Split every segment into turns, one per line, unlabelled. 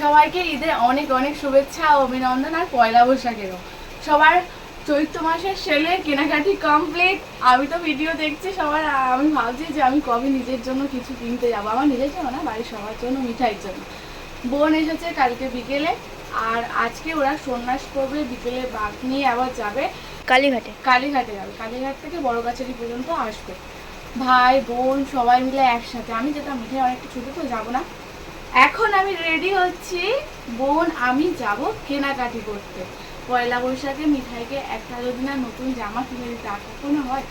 সবাইকে ঈদের অনেক অনেক শুভেচ্ছা ও অভিনন্দন আর পয়লা বৈশাখেরও। সবার চৈত্র মাসের সেলে কেনাকাটি কমপ্লিট আমি তো ভিডিও দেখছি সবার আমি ভাবছি যে আমি কবে নিজের জন্য কিছু কিনতে যাব। আমার নিজের জন্য না বাড়ির সবার জন্য মিঠাইয়ের জন্য। বোন এসেছে কালকে বিকেলে আর আজকে ওরা সন্ন্যাস করবে বিকেলে বাঘ নিয়ে আবার যাবে।
কালীঘাটে।
কালীঘাটে যাবে। কালীঘাট থেকে বড় গাছারি পর্যন্ত আসবে। ভাই বোন সবাই মিলে একসাথে। আমি যেতাম মিঠাই অনেকটা ছোটো তো যাব না। এখন আমি রেডি হচ্ছি। বোন, আমি যাব কেনাকাটি করতে। পয়লা বৈশাখে মিঠাইকে একটা যদি না নতুন জামা কিনে দিতে। আর কখনো হয়?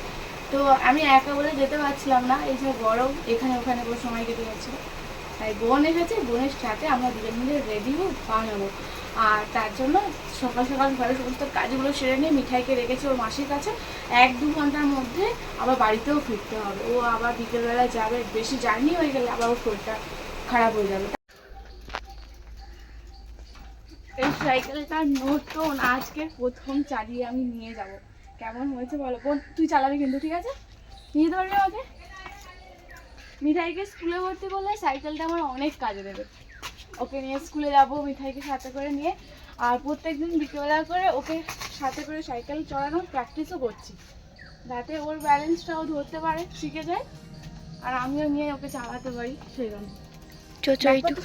তো আমি একা বলে যেতে পারছিলাম না। এই যে গরম, এখানে ওখানে বসে সময় কেটে যাচ্ছিল তাই বোন এসেছে, বোনের সাথে আমরা দুজন মিলে রেডি হয়ে বার হব আর তার জন্য সকাল সকাল ঘরে সমস্ত কাজগুলো সেরে নিয়ে মিঠাইকে রেখেছে ওর মাসির কাছে। এক দু ঘণ্টার মধ্যে আবার বাড়িতেও ফিরতে হবে। ও আবার বিকেলবেলা যাবে। বেশি জার্নি হয়ে গেলে আবার ওর শরীরটা খারাপ হয়ে যাবে। এই সাইকেলটা নতুন। আজকে প্রথম চালিয়ে আমি নিয়ে যাব। কেমন হয়েছে বলো? বোন তুই চালাবি কিন্তু ঠিক আছে? নিয়ে পারবি আমাকে? মিঠাইকে স্কুলে ভর্তি করলে সাইকেলটা আমার অনেক কাজে দেবে। ওকে নিয়ে স্কুলে যাব মিঠাইকে সাথে করে নিয়ে। আর প্রত্যেকদিন বিকেলবেলা করে ওকে সাথে করে সাইকেল চড়ানোর প্র্যাকটিসও করছি। যাতে ওর ব্যালেন্সটাও ধরতে পারে শিখে যায়। আর আমিও নিয়ে ওকে চালাতে পারি সেই জন্য।
চো চো একটু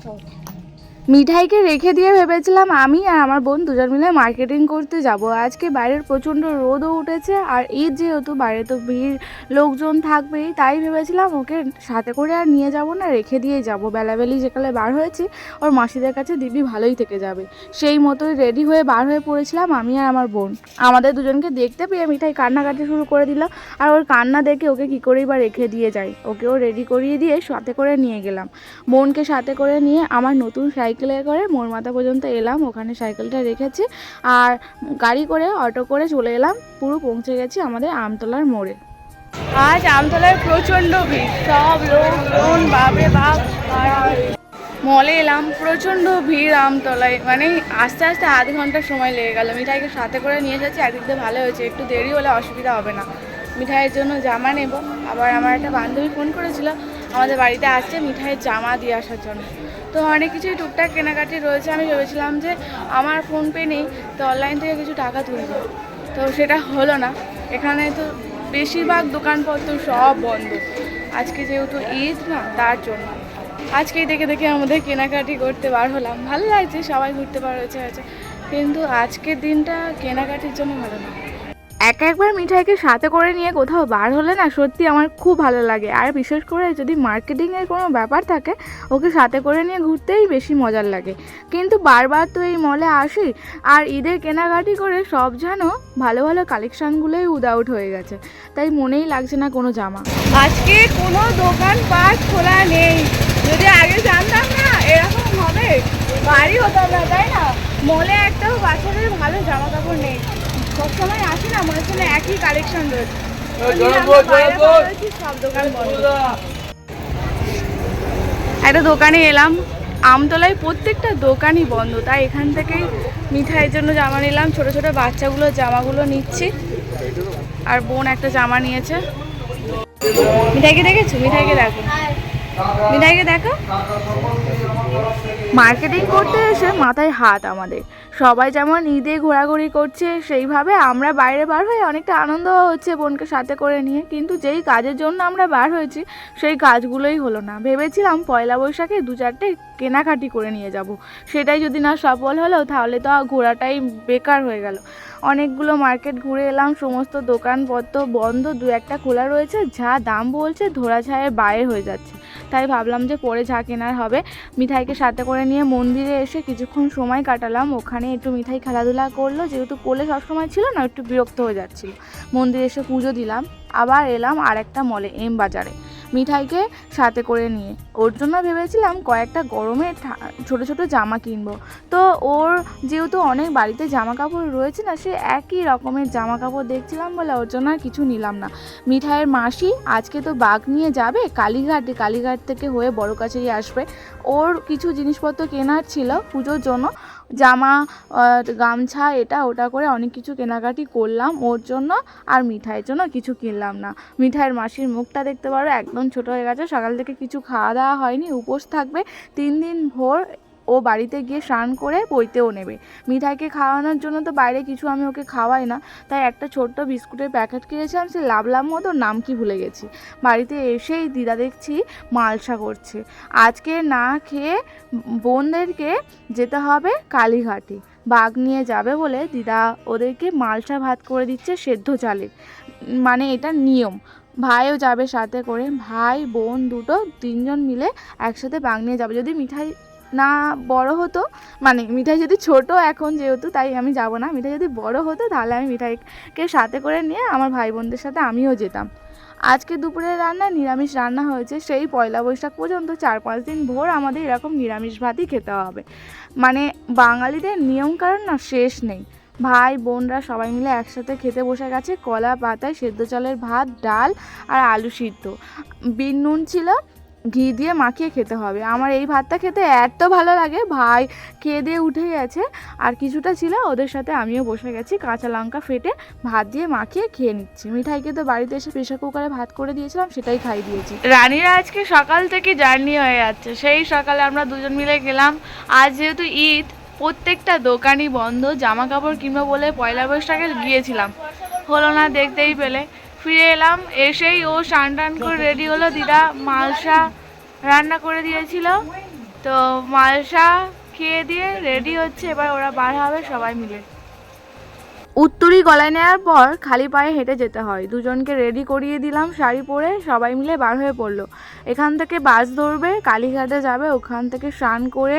走う。মিঠাইকে রেখে দিয়ে ভেবেছিলাম আমি আর আমার বোন দুজন মিলে মার্কেটিং করতে যাব। আজকে বাইরের প্রচণ্ড রোদও উঠেছে আর ঈদ যেহেতু, বাইরে তো ভিড়, লোকজন থাকবেই, তাই ভেবেছিলাম ওকে সাথে করে আর নিয়ে যাব না, রেখে দিয়ে যাব। বেলাবেলি যেকালে বার হয়েছি, ওর মাসিদের কাছে দিবি ভালোই থেকে যাবে। সেই মতোই রেডি হয়ে বার হয়ে পড়েছিলাম আমি আর আমার বোন। আমাদের দুজনকে দেখতে পেয়ে মিঠাই কান্নাকাটি শুরু করে দিল আর ওর কান্না দেখে ওকে কী করেই বা রেখে দিয়ে যাই। ওকেও রেডি করিয়ে দিয়ে সাথে করে নিয়ে গেলাম। বোনকে সাথে করে নিয়ে আমার নতুন সাইকেলে করে মোড়মাথা পর্যন্ত এলাম, ওখানে সাইকেলটা রেখেছি আর গাড়ি করে, অটো করে চলে এলাম, পুরো পৌঁছে গেছি আমাদের আমতলার মোড়ে। আজ আমতলায় প্রচণ্ড ভিড়, সব লোকজন বাবে বাপ মলে এলাম, প্রচণ্ড ভিড় আমতলায় মানে আস্তে আস্তে আধ ঘণ্টা সময় লেগে গেল। মিঠাইকে সাথে করে নিয়ে যাচ্ছি, একদিক দিয়ে ভালো হয়েছে, একটু দেরি হলে অসুবিধা হবে না। মিঠাইয়ের জন্য জামা নেব, আবার আমার একটা বান্ধবী ফোন করেছিল, আমাদের বাড়িতে আসছে মিঠাইয়ের জামা দিয়ে আসার জন্য। তো অনেক কিছুই টুকটাক কেনাকাটি রয়েছে। আমি ভেবেছিলাম যে আমার ফোনপে নেই, তো অনলাইন থেকে কিছু টাকা তুলব তো সেটা হলো না। এখানে তো বেশিরভাগ দোকানপত্র সব বন্ধ। আজকে যেহেতু ঈদ না, তার জন্য। আজকেই দেখে দেখে আমাদের কেনাকাটি করতে বার হলাম। ভালো লাগছে, সবাই ঘুরতে হয়েছে হয়েছে। কিন্তু আজকের দিনটা কেনাকাটির জন্য ভালো না। এক একবার মিঠাইকে সাথে করে নিয়ে কোথাও বার হলে না সত্যি আমার খুব ভালো লাগে। আর বিশেষ করে যদি মার্কেটিংয়ের কোনো ব্যাপার থাকে, ওকে সাথে করে নিয়ে ঘুরতেই বেশি মজার লাগে। কিন্তু বারবার তো এই মলে আসি, আর ঈদের কেনাকাটি করে সব যেন ভালো ভালো কালেকশানগুলোই উদআউট হয়ে গেছে। তাই মনেই লাগছে না কোনো জামা। আজকে কোনো দোকান পাট খোলা নেই। যদি আগে জানতাম না, এরকম হবে। বাড়ি হতাম না, তাই না? মলে একটাও বাচ্চাদের ভালো জামা কাপড় নেই। সবসময় আসি না মনে হচ্ছে একই কালেকশন রয়েছে। একটা দোকানে এলাম আমতলায় প্রত্যেকটা দোকানই বন্ধ তাই এখান থেকেই মিঠাইয়ের জন্য জামা নিলাম। ছোট ছোট বাচ্চাগুলোর জামাগুলো নিচ্ছি আর বোন একটা জামা নিয়েছে। মিঠাইকে দেখেছ? মিঠাইকে দেখো। মিঠাইকে দেখো। মার্কেটিং করতে এসে মাথায় হাত আমাদের। সবাই যেমন ঈদে ঘোরাঘুরি করছে, সেইভাবে আমরা বাইরে বার হয়ে অনেকটা আনন্দ হচ্ছে বোনকে সাথে করে নিয়ে। কিন্তু যেই কাজের জন্য আমরা বার হয়েছি, সেই কাজগুলোই হলো না। ভেবেছিলাম পয়লা বৈশাখে দু চারটে কেনাকাটি করে নিয়ে যাব। সেটাই যদি না সফল হলো, তাহলে তো ঘোরাটাই বেকার হয়ে গেল। অনেকগুলো মার্কেট ঘুরে এলাম, সমস্ত দোকানপত্র বন্ধ, দু একটা খোলা রয়েছে, যা দাম বলছে ধরা ছায়ের বাইরে হয়ে যাচ্ছে। তাই ভাবলাম যে পরে ঝা কেনার হবে। মিঠাইকে সাথে করে নিয়ে মন্দিরে এসে কিছুক্ষণ সময় কাটালাম। ওখানে একটু মিঠাই খেলাধুলা করল। যেহেতু কোলে সবসময় ছিল না, একটু বিরক্ত হয়ে যাচ্ছিল। মন্দিরে এসে পুজো দিলাম। আবার এলাম আর একটা মলে এম বাজারে। মিঠাইকে সাথে করে নিয়ে। ওর জন্য ভেবেছিলাম কয়েকটা গরমের ঠা- ছোট ছোট জামা কিনবো। তো ওর যেহেতু অনেক বাড়িতে জামা কাপড় রয়েছে না, সে একই রকমের জামা কাপড় দেখছিলাম বলে ওর জন্য আর কিছু নিলাম না। মিঠাইয়ের মাসি আজকে তো বাঘ নিয়ে যাবে, কালীঘাটে, কালীঘাট থেকে হয়ে বড় কাছেই আসবে। ওর কিছু জিনিসপত্র কেনার ছিল পুজোর জন্য। জামা গামছা, এটা, ওটা করে অনেক কিছু কেনাকাটি করলাম। ওর জন্য আর মিঠাইয়ের জন্য কিছু কিনলাম না। মিঠাইয়ের মাসির মুখটা দেখতে পারো, একদম ছোট হয়ে গেছে। সকাল থেকে কিছু খাওয়া দাওয়া হয়নি, উপোস থাকবে। তিন দিন ভোর ও বাড়িতে গিয়ে স্নান করে বইতেও নেবে। মিঠাইকে খাওয়ানোর জন্য তো বাইরে কিছু আমি ওকে খাওয়াই না, তাই একটা ছোট্ট বিস্কুটের প্যাকেট কিনেছিলাম, সে লাভ লাভ মতো নাম কি ভুলে গেছি। বাড়িতে এসেই দিদা দেখছি মালসা করছে। আজকে না খেয়ে বোনদেরকে যেতে হবে কালীঘাটে। বাঘ নিয়ে যাবে বলে দিদা ওদেরকে মালসা ভাত করে দিচ্ছে সেদ্ধ চালের মানে এটা নিয়ম। ভাইও যাবে সাথে করে। ভাই, বোন দুটো তিনজন মিলে একসাথে বাঘ নিয়ে যাবে। যদি মিঠাই না বড় হতো। মানে মিঠাই যদি ছোট এখন যেহেতু তাই আমি যাব না। মিঠাই যদি বড় হতো তাহলে আমি মিঠাইকে সাথে করে নিয়ে আমার ভাই বোনদের সাথে আমিও যেতাম। আজকে দুপুরের রান্না নিরামিষ রান্না হয়েছে। সেই পয়লা বৈশাখ পর্যন্ত চার পাঁচ দিন ভোর আমাদের এরকম নিরামিষ ভাতই খেতে হবে। মানে বাঙালিদের নিয়মকানুন না শেষ নেই। ভাই, বোনরা সবাই মিলে একসাথে খেতে বসে গেছে। কলা পাতায় সেদ্ধ চালের ভাত, ডাল আর আলু সিদ্ধ। বিন নুন ছিল ঘি দিয়ে মাখিয়ে খেতে হবে। আমার এই ভাতটা খেতে এত ভালো লাগে। ভাই খেয়ে দিয়ে উঠে গেছে। আর কিছুটা ছিল, ওদের সাথে আমিও বসে গেছি। কাঁচা লঙ্কা ফেটে ভাত দিয়ে মাখিয়ে খেয়ে নিচ্ছি। মিঠাইকে তো বাড়িতে এসে প্রেশার কুকারে ভাত করে দিয়েছিলাম, সেটাই খাই দিয়েছি। রানীরা আজকে সকাল থেকে জার্নি হয়ে যাচ্ছে। সেই সকালে আমরা দুজন মিলে গেলাম। আজ যেহেতু ঈদ, প্রত্যেকটা দোকানই বন্ধ। জামা কাপড় কিনবো বলে পয়লা বৈশাখে গিয়েছিলাম। হলো না দেখতেই পেলে। ফিরে এলাম, এসেই ও স্নান টান করে রেডি হলো। দিদা মালসা রান্না করে দিয়েছিল। তো মালসা খেয়ে দিয়ে রেডি হচ্ছে, এবার ওরা বার হবে, সবাই মিলে। উত্তরি গলায় নেওয়ার পর খালি পায়ে হেঁটে যেতে হয়। দুজনকে রেডি করিয়ে দিলাম, শাড়ি পরে সবাই মিলে বার হয়ে পড়ল। এখান থেকে বাস ধরবে, কালীঘাটে যাবে, ওখান থেকে স্নান করে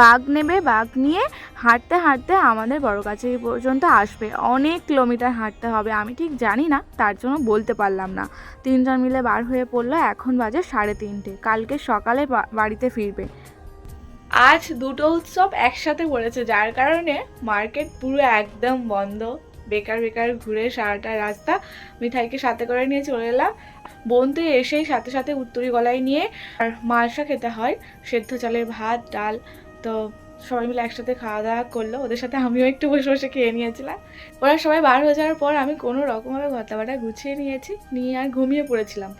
বাঘ নেবে, বাঘ নিয়ে হাঁটতে হাঁটতে আমাদের বড়কাছারি পর্যন্ত আসবে। অনেক কিলোমিটার হাঁটতে হবে, আমি ঠিক জানি না, তার জন্য বলতে পারলাম না। তিনজন মিলে বার হয়ে পড়ল, এখন বাজে সাড়ে তিনটে। কালকে সকালে বাড়িতে ফিরবে। আজ দুটো উৎসব একসাথে পড়েছে, যার কারণে মার্কেট পুরো একদম বন্ধ। বেকার বেকার ঘুরে সারাটা রাস্তা মিঠাইকে সাথে করে নিয়ে চলে এলাম। বোন তো এসেই সাথে সাথে উত্তরি গলায় নিয়ে আর মালসা খেতে হয়, সেদ্ধ চালের ভাত, ডাল। তো সবাই মিলে একসাথে খাওয়া দাওয়া করল, ওদের সাথে আমিও একটু বসে বসে খেয়ে নিয়েছিলাম। ওরা সবাই বার হয়ে যাওয়ার পর আমি কোনো রকমভাবে ঘটাবাটা গুছিয়ে নিয়েছি, নিয়ে আর ঘুমিয়ে পড়েছিলাম।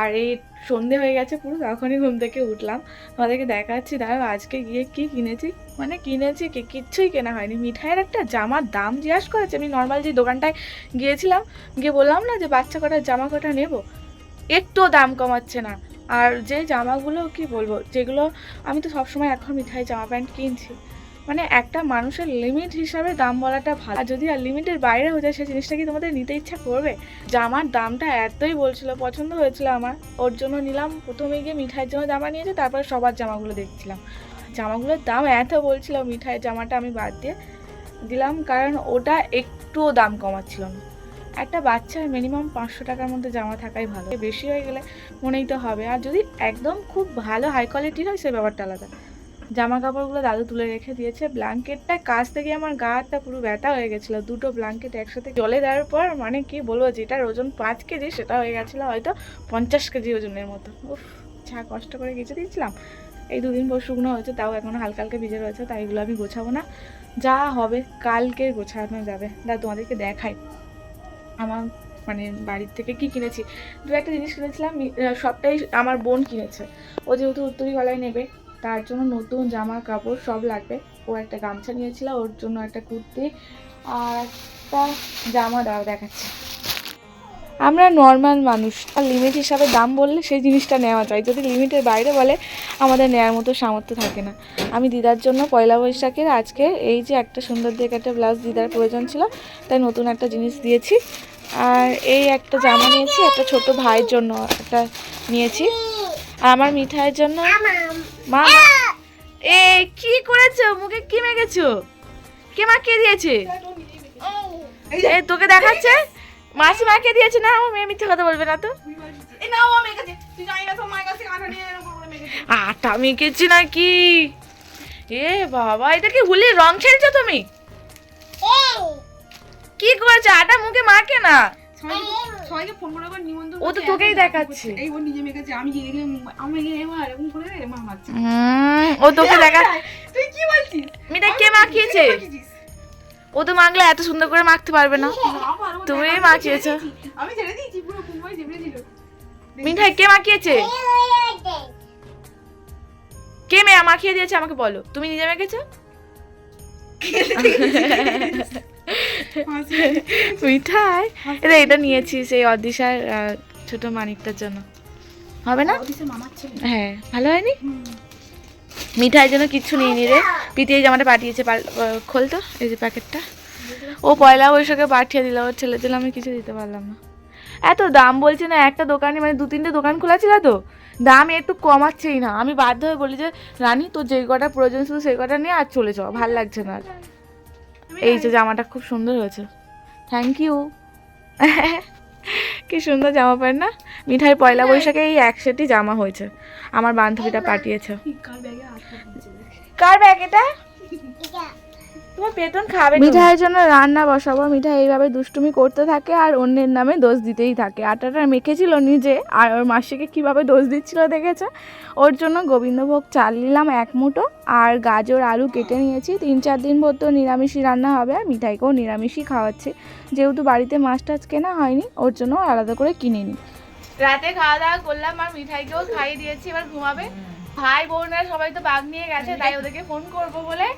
আর এই সন্ধে হয়ে গেছে পুরো, তখনই ঘুম থেকে উঠলাম। তোমাদেরকে দেখাচ্ছি, দাঁড়াও, আজকে গিয়ে কি কিনেছি? মানে কিনেছি কি, কিচ্ছুই কেনা হয়নি। মিঠাইয়ের একটা জামার দাম জিজ্ঞাসা করেছে। আমি নর্মাল যে দোকানটায় গিয়েছিলাম, গিয়ে বললাম না যে বাচ্চা কটার জামা কটা নেব? একটুও দাম কমাচ্ছে না। আর যে জামাগুলো কি বলব, যেগুলো আমি তো সবসময় এখন মিঠাই জামা প্যান্ট কিনছি। মানে একটা মানুষের লিমিট হিসাবে দাম বলাটা ভালো। যদি আর লিমিটের বাইরে হয়ে যায় সেই জিনিসটা কি তোমাদের নিতে ইচ্ছা করবে? জামার দামটা এতই বলছিল, পছন্দ হয়েছিল আমার। ওর জন্য নিলাম, প্রথমে গিয়ে মিঠাইয়ের জন্য জামা নিয়েছে, তারপরে সবার জামাগুলো দেখছিলাম। জামাগুলোর দাম এত বলছিল মিঠাইয়ের জামাটা আমি বাদ দিয়ে দিলাম, কারণ ওটা একটুও দাম কমাচ্ছিল না। একটা বাচ্চার মিনিমাম পাঁচশো টাকার মধ্যে জামা থাকাই ভালো। বেশি হয়ে গেলে মনেই তো হবে। আর যদি একদম খুব ভালো হাই কোয়ালিটির হয়, সে ব্যাপারটা আলাদা। জামা কাপড়গুলো দাদু তুলে রেখে দিয়েছে। ব্ল্যাঙ্কেটটা কাছ থেকে আমার গা গাটা পুরো ব্যথা হয়ে গেছিল। দুটো ব্ল্যাঙ্কেট একসাথে জলে দেওয়ার পর মানে কি বলব, যেটার ওজন পাঁচ কেজি সেটা হয়ে গেছিল হয়তো পঞ্চাশ কেজি ওজনের মতো। উফ, যা কষ্ট করে গেছে দিয়েছিলাম। এই দুদিন পর শুকনো হয়েছে, তাও এখনও হালকা হালকা ভিজে রয়েছে, তাই এগুলো আমি গোছাবো না। যা হবে, কালকে গোছানো যাবে। দা তোমাদেরকে দেখাই। আমার মানে বাড়ির থেকে কি কিনেছি? দু একটা জিনিস কিনেছিলাম সবটাই আমার বোন কিনেছে। ও যেহেতু উত্তরি গলায় নেবে তার জন্য নতুন জামা কাপড় সব লাগবে। ও একটা গামছা নিয়েছিল, ওর জন্য একটা কুর্তি আর একটা জামা দাও দেখাচ্ছে। আমরা নর্মাল মানুষ, আর লিমিট হিসাবে দাম বললে সেই জিনিসটা নেওয়া যায়। যদি লিমিটের বাইরে বলে, আমাদের নেওয়ার মতো সামর্থ্য থাকে না। আমি দিদার জন্য পয়লা বৈশাখের আজকে এই যে একটা সুন্দর দেখে একটা ব্লাউজ দিদার প্রয়োজন ছিল, তাই নতুন একটা জিনিস দিয়েছি। আর এই একটা জামা নিয়েছি, একটা ছোট ভাইয়ের জন্য একটা নিয়েছি। আর আমার মিঠাইয়ের জন্য মা এ! কি করেছ? মুখে কি মেখেছো? কে মাখিয়ে দিয়েছে? এই তোকে দেখাচ্ছে? মাসি মাখিয়ে দিয়েছে না আমার মেয়ে মিথ্যে কথা বলবে না তো। আটা মেখেছি। নাকি? এ বাবা এটা কি হুলির রং ছেড়েছো তুমি? কি করেছ? আটা মুখে মাখে না?
সবাইকে- সবাইকে ফোন করে করে নিমন্ত্রণ
ও তো তোকেই দেখাচ্ছে।
এই ও নিজে মেখেছে আমি গিয়ে দেখলাম আমি গিয়ে এবার এরকম করে মা মারছে।
ও তোকে দেখা
তুই কি বলছিস
মাখিয়েছে? ও তো মাখলে এত সুন্দর করে মাখতে পারবে না। তুমি
আমি
মাখিয়েছো।
আমি ছেড়ে দিয়েছি পুরো কুম্ভাই চেপে দিল।
মিঠাই কে মাখিয়েছে? কে মেয়ে মাখিয়ে দিয়েছে আমাকে বলো। তুমি নিজে মেখেছো? মিঠাই এটা এটা নিয়েছি সেই অদিশার ছোট মানিকটার জন্য। হবে না? হ্যাঁ ভালো হয়নি? মিঠাইয়ের জন্য কিচ্ছু নিয়ে নি রে। পিটি এই জামাটা পাঠিয়েছে খোল তো এই যে প্যাকেটটা। ও পয়লা বৈশাখে পাঠিয়ে দিল ওর ছেলের জন্য আমি কিছু দিতে পারলাম না। এত দাম বলছে না একটা দোকানে মানে দু তিনটে দোকান খোলা ছিল তো। দাম একটু কমাচ্ছেই না। আমি বাধ্য হয়ে বলি যে রানী তোর যেই কটা প্রয়োজন শুধু সেই কটা নিয়ে আর চলে যাও ভালো লাগছে না আর। এই যে জামাটা খুব সুন্দর হয়েছে। থ্যাংক ইউ কি সুন্দর জামা প্যান্ট না? মিঠাই পয়লা বৈশাখে এই একসাথে জামা হয়েছে। আমার বান্ধবীটা পাঠিয়েছে।
কার ব্যাগ
এটা। তোমার বেতন খাবে মিঠাইয়ের জন্য রান্না বসাবো। মিঠাই এইভাবে দুষ্টুমি করতে থাকে আর অন্যের নামে দোষ দিতেই থাকে। আটাটা মেখেছিল নিজে আর ওর মাসিকে কীভাবে দোষ দিচ্ছিল দেখেছে? ওর জন্য গোবিন্দভোগ চাল নিলাম এক মুঠো আর গাজর আলু কেটে নিয়েছি। তিন চার দিন পর তো নিরামিষই রান্না হবে আর মিঠাইকেও নিরামিষই খাওয়াচ্ছি। যেহেতু বাড়িতে মাছ টাছ কেনা হয়নি ওর জন্য আলাদা করে কিনে নিই রাতে খাওয়া দাওয়া করলাম আর মিঠাইকেও খাইয়ে দিয়েছি। এবার ঘুমাবে। ভাই বোনরা সবাই তো বাঘ নিয়ে গেছে তাই ওদেরকে ফোন করব বলে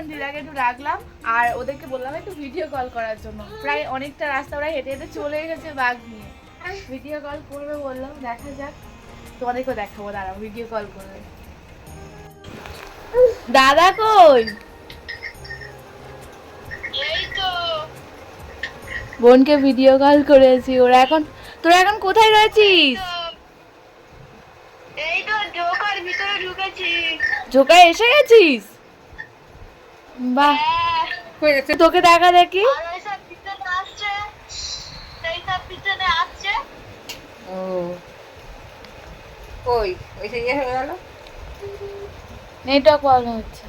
এখন দিদাকে একটু রাখলাম আর ওদেরকে বললাম একটু ভিডিও কল করার জন্য। প্রায় অনেকটা রাস্তা ওরা হেঁটে হেঁটে চলে এসেছে বাঘ নিয়ে। ভিডিও কল করবে বললাম দেখা যাক। তোমাদেরকেও দেখাবো দাঁড়াও ভিডিও কল করবে। দাদা কই? বোনকে ভিডিও কল করেছি ওরা এখন তোরা এখন কোথায় রয়েছিস?
এই তো ঢোকার ভিতরে ঢুকেছি।
ঝোকায় এসে গেছিস? বাহ। তোকে দেখা দেখি?
ও। ওই ওই সে ইয়ে হয়ে গেল?
নেটওয়ার্ক প্রবলেম হচ্ছে।